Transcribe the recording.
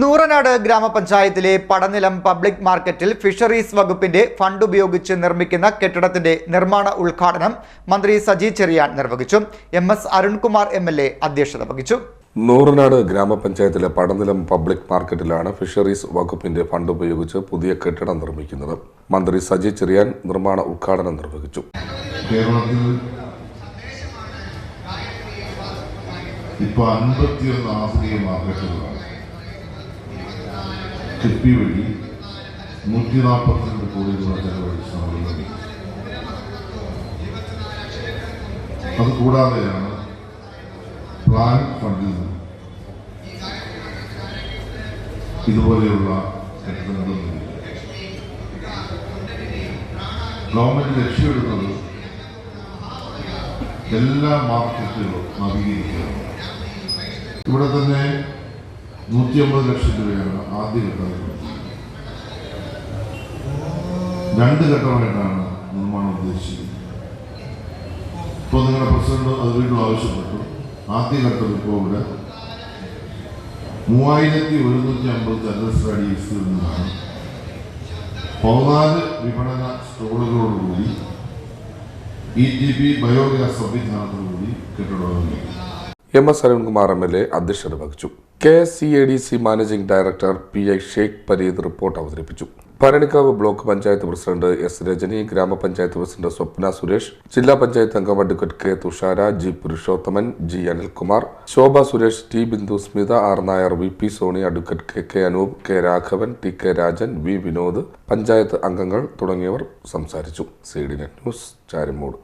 നൂറനാട് ഗ്രാമപഞ്ചായത്തിലെ പടനിലം പബ്ലിക് മാർക്കറ്റിൽ ഫിഷറീസ് വകുപ്പിന്റെ ഫണ്ട് ഉപയോഗിച്ച് നിർമ്മിക്കുന്ന കെട്ടിടത്തിന്റെ നിർമ്മാണ ഉദ്ഘാടനം മന്ത്രി സജി ചെറിയാൻ നിർവഹിച്ചു. M S Arunkumar M L A അധ്യക്ഷത വഹിച്ചു. നൂറനാട് ഗ്രാമപഞ്ചായത്തിലെ പടനിലം പബ്ലിക് മാർക്കറ്റിലാണ് ഫിഷറീസ് വകുപ്പിന്റെ ഫണ്ട് ഉപയോഗിച്ച് പുതിയ കെട്ടിടം നിർമ്മിക്കുന്നത്. മന്ത്രി സജി ചെറിയാൻ നിർമ്മാണ ഉദ്ഘാടനം നിർവഹിച്ചു. കേരളത്തിൽ ഇപ്പൊ അൻപത്തിയൊന്ന് ആധുനിക മാർക്കറ്റുകളാണ്. കിഫ്ബി വഴി നൂറ്റി നാൽപ്പത്തിരണ്ട് കോടി രൂപ ചെലവഴിച്ചാണ് അത് കൂടാതെയാണ് പ്ലാൻ ഫണ്ടിൽ നിന്ന് ഇതുപോലെയുള്ള കെട്ടിടങ്ങളൊന്നും ഗവൺമെന്റ് ലക്ഷ്യമിടുന്നത് എല്ലാ മാർക്കറ്റുകളും നവീകരിക്കുക. ഇവിടെ തന്നെ നൂറ്റി അമ്പത് ലക്ഷം രൂപയാണ് ആദ്യ ഘട്ടത്തിൽ രണ്ട് ഘട്ടമായിട്ടാണ് നിർമ്മാണം ഉദ്ദേശിക്കുന്നത് ഇപ്പോൾ നിങ്ങളുടെ പ്രസിഡന്റ് അത് വീണ്ടും ആവശ്യപ്പെട്ടു. ആദ്യ ഘട്ടം ഇപ്പോൾ ഇവിടെ മൂവായിരത്തി ഒരുന്നൂറ്റി അമ്പത് ചതുരശ്ര അടി വിസ്തീർണമാണ് പതിനാല് വിപണന സ്റ്റോളുകളോടുകൂടി ഇ ടി പി ബയോഗ്യാസ് സംവിധാനത്തോടുകൂടി കെട്ടിടം M S Arunkumar M L A അധ്യക്ഷത വഹിച്ചു. K S C A D C managing director P I Sheikh Pareed report അവതരിപ്പിച്ചു. Bharanikkavu block panchayat president S Rajani ഗ്രാമപഞ്ചായത്ത് പ്രസിഡന്റ് സ്വപ്ന സുരേഷ് ജില്ലാ പഞ്ചായത്ത് അംഗം advocate K Thushara G Purushothaman G Anilkumar Shobha Suresh T Bindu Smitha R Nair V P Soni advocate K K Anoop K Raghavan T K Rajan V Vinod panchayat അംഗങ്ങൾ തുടങ്ങിയവർ സംസാരിച്ചു. C D net news Charimood.